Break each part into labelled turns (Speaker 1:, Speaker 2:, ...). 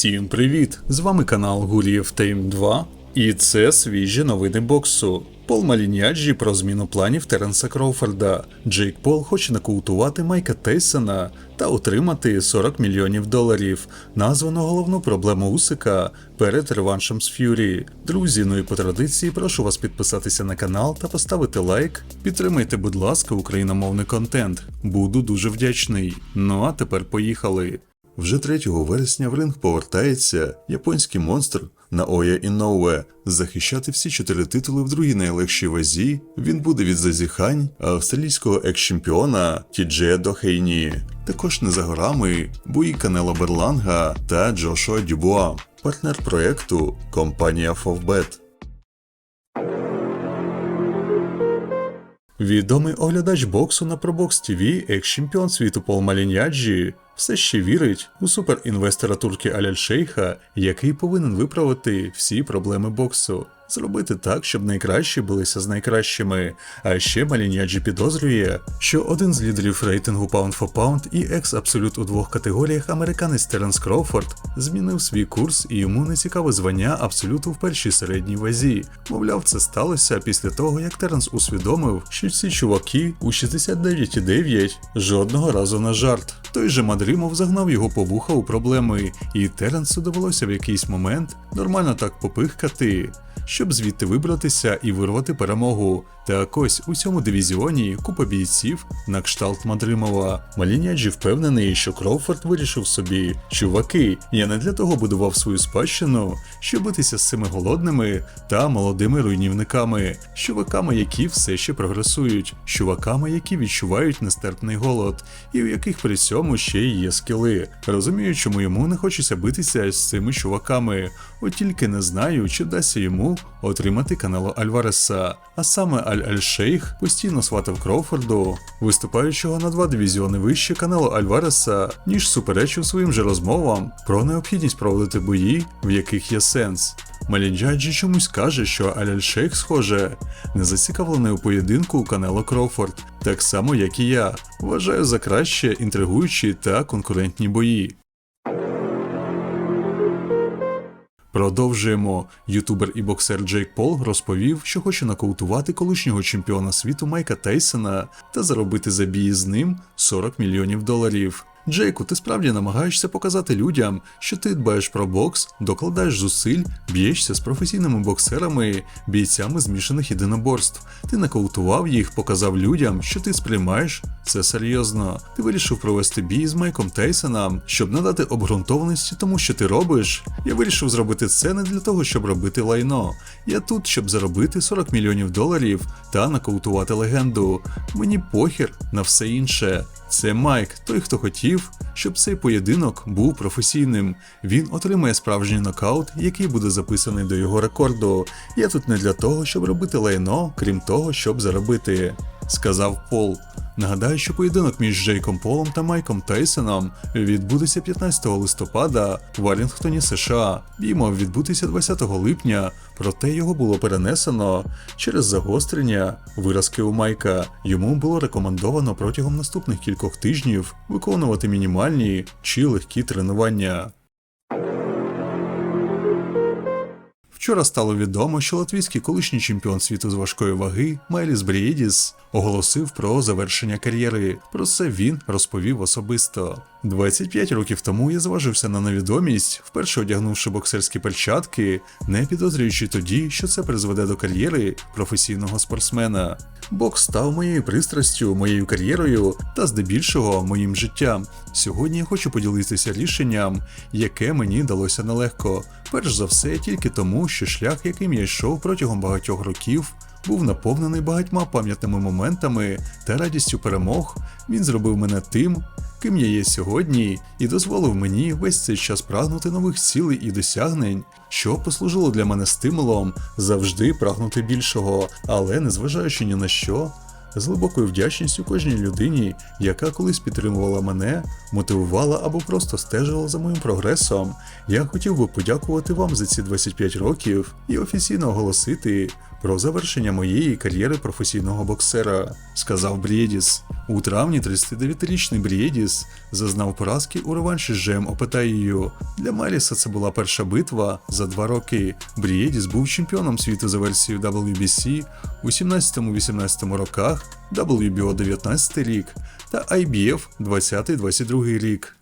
Speaker 1: Всім привіт! З вами канал Гурієв Тейм 2, і це свіжі новини боксу. Пол Маліньяджі про зміну планів Теренса Кроуфорда. Джейк Пол хоче нокаутувати Майка Тейсона та отримати 40 мільйонів доларів. Названо головну проблему Усика перед реваншем з Ф'юрі. Друзі, ну і по традиції прошу вас підписатися на канал та поставити лайк. Підтримайте, будь ласка, україномовний контент. Буду дуже вдячний. Ну а тепер поїхали. Вже 3 вересня в ринг повертається японський монстр Наоя Іноуе. Захищати всі чотири титули в другій найлегшій вазі він буде від зазіхань австралійського екс-чемпіона Тіджея Дохейні. Також не за горами бої Канела Берланга та Джошуа Дюбуа, партнер проекту компанія Фовбет. Відомий оглядач боксу на ProBox TV, екс-чемпіон світу Пол Маліньяджі, все ще вірить у суперінвестора турки Аляль Шейха, який повинен виправити всі проблеми боксу. Зробити так, щоб найкращі билися з найкращими. А ще Маліньяджі підозрює, що один з лідерів рейтингу Pound for Pound і екс-абсолют у двох категоріях американець Теренс Кроуфорд змінив свій курс і йому не цікаве звання абсолюту в першій середній вазі. Мовляв, це сталося після того, як Теренс усвідомив, що ці чуваки у 69,9 жодного разу на жарт. Той же Мадримов загнав його по вуха у проблеми, і Теренсу довелося в якийсь момент нормально так попихкати щоб звідти вибратися і вирвати перемогу. Так ось у цьому дивізіоні купа бійців на кшталт Мадримова. Маліняджі впевнений, що Кроуфорд вирішив собі: чуваки, я не для того будував свою спадщину, щоб битися з цими голодними та молодими руйнівниками, чуваками, які все ще прогресують, чуваками, які відчувають нестерпний голод, і у яких при цьому ще й є скіли. Розумію, чому йому не хочеться битися з цими чуваками, от тільки не знаю, чи вдасться йому отримати каналу Альвареса. А саме Аль-Аль-Шейх постійно сватав Кроуфорду, виступаючого на два дивізіони вище каналу Альвареса, ніж суперечив своїм же розмовам про необхідність проводити бої, в яких є сенс. Малінджаджі чомусь каже, що Аль-Аль-Шейх, схоже, не зацікавлений у поєдинку Канело Кроуфорд, так само як і я. Вважаю за краще інтригуючі та конкурентні бої. Продовжуємо. Ютубер і боксер Джейк Пол розповів, що хоче нокаутувати колишнього чемпіона світу Майка Тейсона та заробити за бій з ним 40 мільйонів доларів. Джейку, ти справді намагаєшся показати людям, що ти дбаєш про бокс, докладаєш зусиль, б'єшся з професійними боксерами, бійцями змішаних єдиноборств. Ти нокаутував їх, показав людям, що ти сприймаєш це серйозно. Ти вирішив провести бій з Майком Тейсоном, щоб надати обґрунтованості тому, що ти робиш. Я вирішив зробити це не для того, щоб робити лайно. Я тут, щоб заробити 40 мільйонів доларів та нокаутувати легенду. Мені похір на все інше. Це Майк, той, хто хотів, щоб цей поєдинок був професійним. Він отримає справжній нокаут, який буде записаний до його рекорду. Я тут не для того, щоб робити лайно, крім того, щоб заробити, сказав Пол. Нагадаю, що поєдинок між Джейком Полом та Майком Тейсоном відбудеться 15 листопада в Валінгтоні, США. Бій мав відбутися 20 липня, проте його було перенесено через загострення виразки у Майка. Йому було рекомендовано протягом наступних кількох тижнів виконувати мінімальні чи легкі тренування. Вчора стало відомо, що латвійський колишній чемпіон світу з важкої ваги Майліс Брієдіс оголосив про завершення кар'єри. Про це він розповів особисто. 25 років тому я зважився на невідомість, вперше одягнувши боксерські перчатки, не підозрюючи тоді, що це призведе до кар'єри професійного спортсмена. Бокс став моєю пристрастю, моєю кар'єрою та здебільшого моїм життям. Сьогодні я хочу поділитися рішенням, яке мені далося нелегко. Перш за все, тільки тому, що шлях, яким я йшов протягом багатьох років, був наповнений багатьма пам'ятними моментами та радістю перемог. Він зробив мене тим, ким я є сьогодні, і дозволив мені весь цей час прагнути нових цілей і досягнень, що послужило для мене стимулом завжди прагнути більшого, але незважаючи ні на що. З глибокою вдячністю кожній людині, яка колись підтримувала мене, мотивувала або просто стежила за моїм прогресом, я хотів би подякувати вам за ці 25 років і офіційно оголосити про завершення моєї кар'єри професійного боксера, сказав Брєдіс. У травні 39-річний Брєдіс зазнав поразки у реванші з Жем Опетаєю. Для Меліса це була перша битва за два роки. Брєдіс був чемпіоном світу за версією WBC у 17-18 роках, WBO 19 рік та IBF 20-22 рік.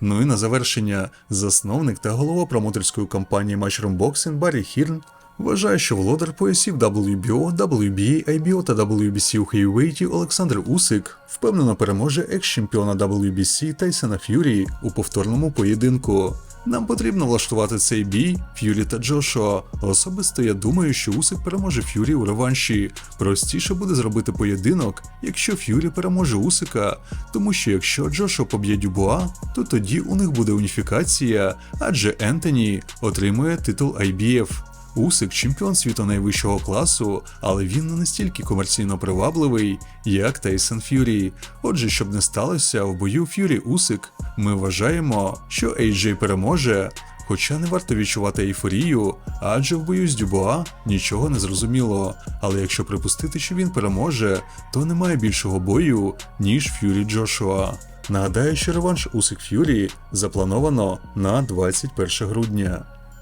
Speaker 1: Ну і на завершення, засновник та голова промоутерської компанії Matchroom Boxing Баррі Хірн вважає, що володар поясів WBO, WBA, IBO та WBC у хейвейті Олександр Усик впевнено переможе екс-чемпіона WBC Тайсона Ф'юрі у повторному поєдинку. Нам потрібно влаштувати цей бій Ф'юрі та Джошуа. Особисто я думаю, що Усик переможе Ф'юрі у реванші. Простіше буде зробити поєдинок, якщо Ф'юрі переможе Усика, тому що якщо Джошуа поб'є Дюбуа, то тоді у них буде уніфікація, адже Ентоні отримує титул IBF. Усик чемпіон світу найвищого класу, але він не настільки комерційно привабливий, як Тейсон Ф'юрі. Отже, щоб не сталося в бою Ф'юрі Усик, ми вважаємо, що AJ переможе. Хоча не варто відчувати ейфорію, адже в бою з Дюбуа нічого не зрозуміло. Але якщо припустити, що він переможе, то немає більшого бою, ніж Ф'юрі Джошуа. Нагадаю, що реванш Усик Ф'юрі заплановано на 21 грудня.